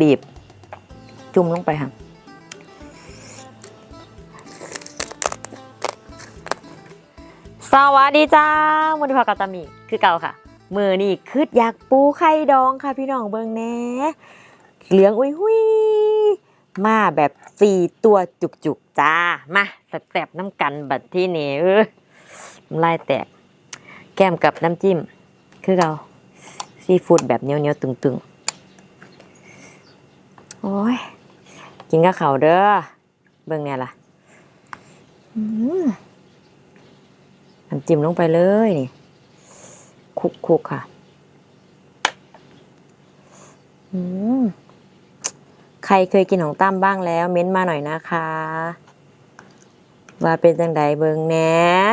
บีบ จุ่มลงไปค่ะสวัสดีจ้ามุนิพากาตามิคือเก่าค่ะ มือนี่คืดอยากปูไข่ดองค่ะพี่น้องเบิงแหน่เหลืองอุ้ยหุยมาแบบสี่ตัวจุกๆจ้า มาแสบๆน้ำกันบัดที่นี่เออน้ำลายแตก แก้มกับน้ำจิ้ม คือเราซีฟู้ดแบบเหนียวๆตึงๆ โอ้ย กินกับเขาวเด้อ เบิ่งเนี่ยล่ะอืมน้ำจิ้มลงไปเลยนี่คลุกๆค่ะอืมใครเคยกินของตั้มบ้างแล้ว เม้นต์มาหน่อยนะคะ ว่าเป็นจังใดเบิงแหน่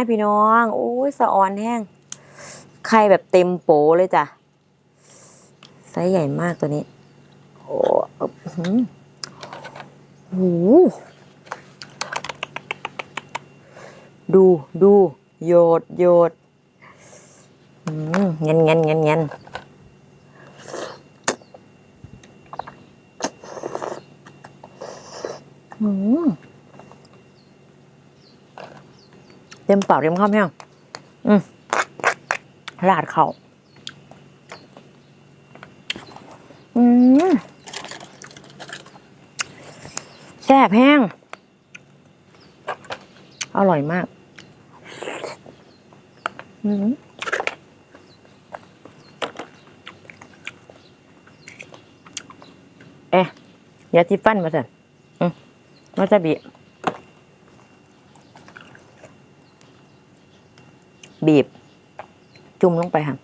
พี่น้องโอ้ยสะออนแห้งไข่แบบเต็มโปเลยจ้ะไซส์ใหญ่มากตัวนี้ โอ้อื้อหือ โอ้โหดูดูโยดโยดเงินเงินเงินเงินอืมเต็มปากเต็มคำยังอืมราดเขาอืมแซ่ บแห้ง อร่อยมากอืมเอ๊ะยาที่ฟันมาสิอืมมาจะบีบีบ จุ่มลงไปค่ะ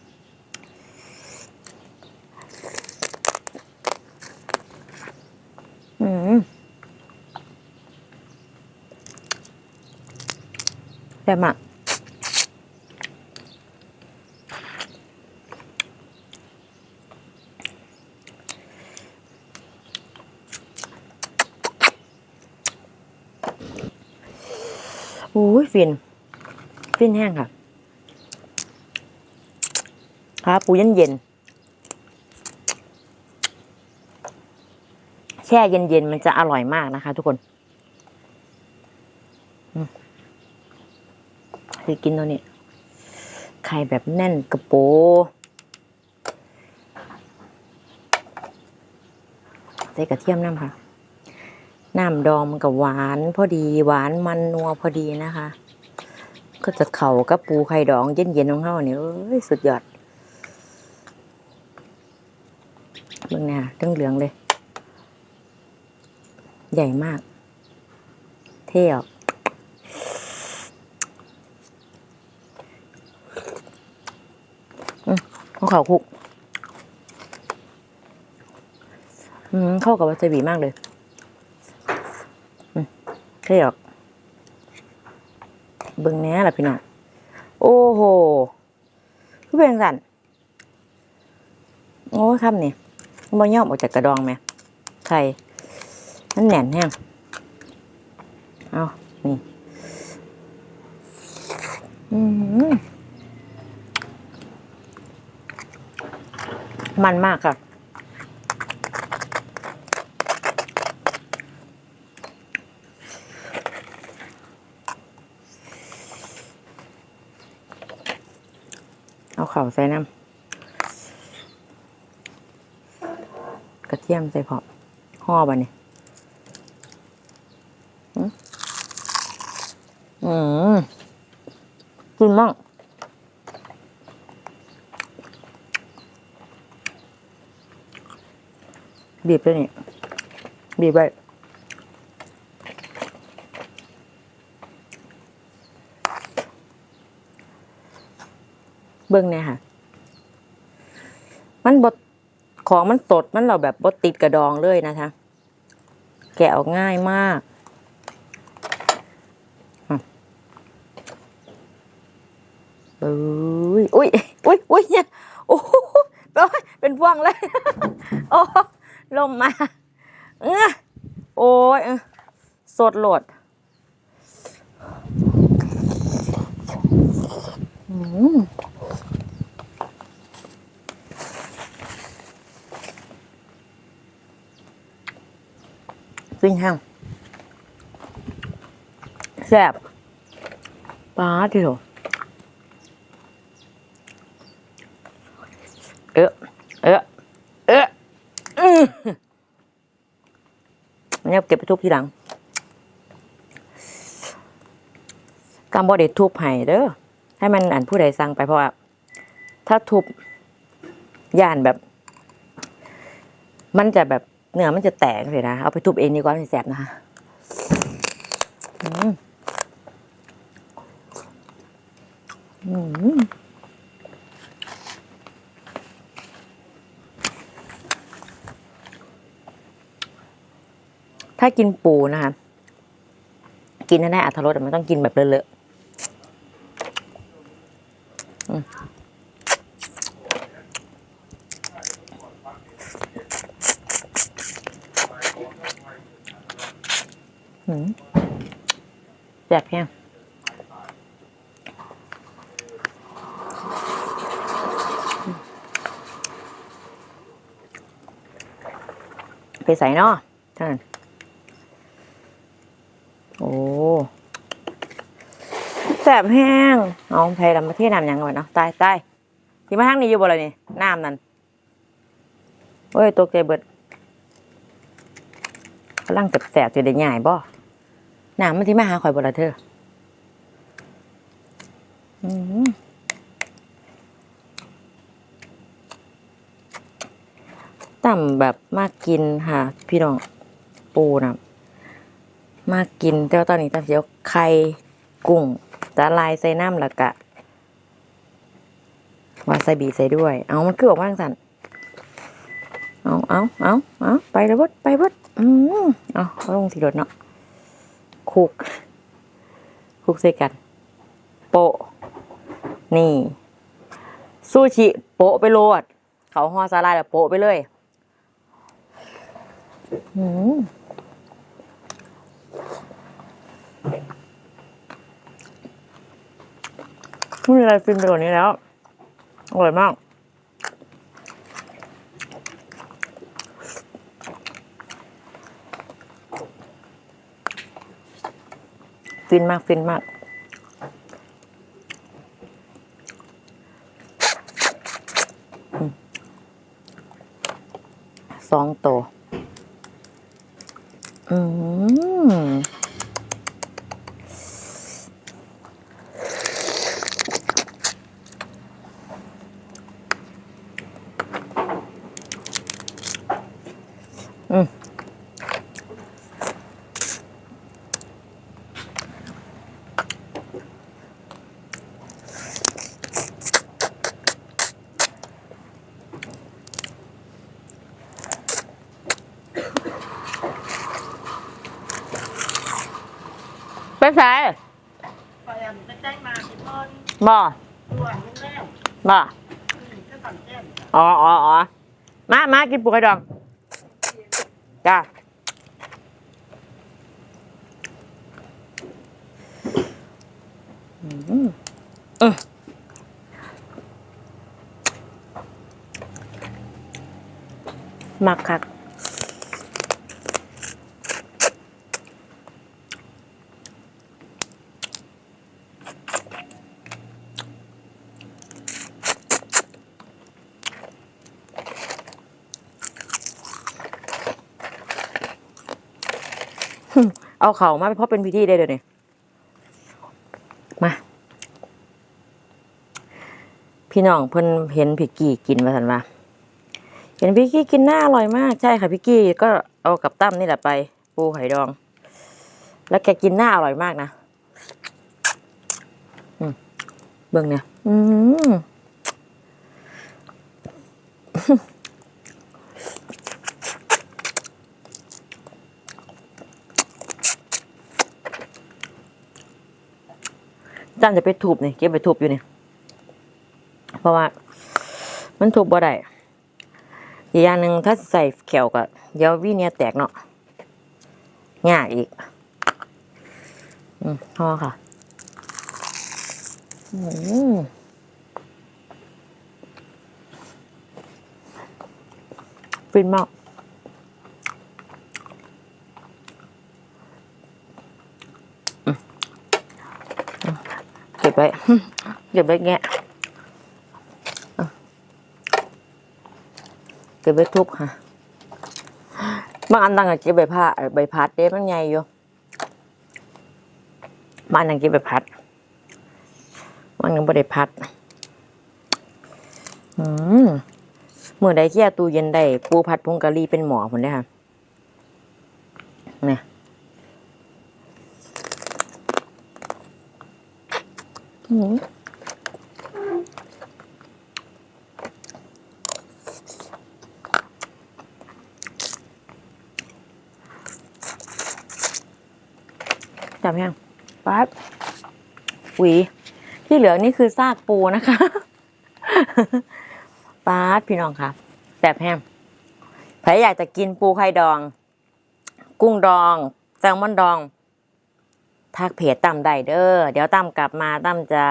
ซ่บมากโอ้ยฟิน ฟินแห้งค่ะขาปูเย็นเย็นแช่เย็นเย็นมันจะอร่อยมากนะคะทุกคนอืม คือกินตัวนี้ไข่แบบแน่นกระโปใส่กระเทียมน้ำค่ะ น้ำดองมันกับหวานพอดีหวานมันนัวพอดีนะคะ ก็จะเข่ากับปูไข่ดองเย็นๆของเขาเนี่ยสุดยอดเบิ่งเนี่ยเรื่องเหลืองเลย ใหญ่มาก เท่ออืม ของเขาคุก อืม เข้ากับวาซาบิมากเลย อืมเท่อะเบิ่งแน่ล่ะพี่น้อง โอ้โหคือเป็นสันโอ้ทำนี่บ่ย่อมออกจากกระดองไหมไข่มันแหน่นแห้งเอานี่ อืม มันมากค่ะ เอาเข่าใส่น้ำกระเทียมใส่พอห่อบะเนี่ยอืมกินมั่ง บีบเลยนี่ บีบไปเบิ้องเนี่ยค่ะ มันบดของมันสดมันเราแบบบดติดกระดองเลยนะคะ แกะออกง่ายมากอะเอ้ยอุ้ยอุ้ยอุ้ยเนี่ยโอ้โหเป็นพวงเลย โอ้ ลมมา เออโอ้ยเออสดโหลดอืมฟินแห้งแซ่บปลาที่โถเอะเอะเอะอื้อ เนี่ยเก็บไปทุบทีหลังกำบอเด็ดทุบให้เด้อให้มันอ่านผู้ใดสั่งไปเพราะว่าถ้าทุบย่านแบบ มันจะแบบเนื้อมันจะแตกเลยนะ เอาไปทุบเองดีกว่ามันแสบนะคะอืมอืม ถ้ากินปูนะคะ กินให้ได้อัตรสอะมันต้องกินแบบเลอะๆหืมแซ่บแห้งไปใส่เนาะท่านโอ้ แสบแห้งเอาไทยลำประเทศน้ำยังไงเนาะตายตายที่มาทางนี้อยู่บ่เลยนี่น้ำนั่นโอ้ยตกใจเบิดกำลังแสบแสบจะได้ใหญ่บ่น้ำมันที่มาหาข่อยบ่ละเธออืมต่ำแบบมากกินค่ะ พี่น้องปูนะมากกินแต่ว่าตอนนี้ต่ำเสียวไข่กุ้ง ตะลายใส่น้ำแล้วกะวาซาบิใส่ด้วย เอามันคือออกมาจังสันเอาเอาเอาเอาไปเลยบดไปบดอืมเอาเอาลงสีรถเนาะคุก คุกใส่กัน โปะ นี่ ซูชิ โปะไปโลด เขาห่อสาลายแล้วโปะไปเลย อืม ไม่มีอะไรฟินไปกว่านี้แล้ว อร่อยมาก ฟินมาก ฟินมากสองตัว อืมอืม ใส่ไปอะไปแจ้งมาที่พ่อนบ่ตัวลูกแล้วบ่อืมก็สั่งแจ้งอ๋ออ๋ออ๋อมามากินปูไข่ดองจ้าอืมอืมมักคัก เอาเขามาเพราะเป็นพิธีได้เดี๋ยวนี้มาพี่น้องเพิ่นเห็นพี่กี้กินมาสันว่าเห็นพี่กี้กินหน่าอร่อยมากใช่ค่ะพี่กี้ก็เอากับตั้มนี่แหละไป ปูไข่ดอง แล้วแกกินหน่าอร่อยมากนะเบิ่งเนี่ย อืม จันจะไปทุบนี่เก็บไปทุบอยู่นี่เพราะว่า มันทุบบ่ได้อีกอย่างหนึ่งถ้าใส่แขวก็เดี๋ยววีเนี่ยแตกเนาะยากอีก อืมพอค่ะอืมฟินมาก ว้เก็บไว้แงะอ่เก็บไว้ทุบค่ะบางอันต่างกับเก็บใบผ้าใบพัดเด้มันใหญ่อยู่บางอันต่งเก็บใบพัดมันยังไม่ได้พัดอืมเมื่อใดเคี่ยตู้เย็นได้ปูผัดพงกะหรี่เป็นหมอผลได้ค่ะเนี่ย อืมจับยังปั๊บหวี ที่เหลือนี่คือซากปูนะคะป๊าดพี่น้องค่ะแบบแห้งใครอยากจะกินปูไข่ดอง กุ้งดอง แซลมอนดอง ทักเพจตั้มได้เด้อ เดี๋ยวตั้มกลับมาตั้มจะ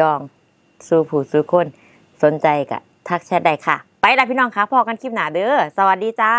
ดองสู้ผู้สู้คน สนใจกะทักแชทได้ค่ะ ไปละพี่น้องค่ะพอกันคลิปหนาเด้อ สวัสดีจ้า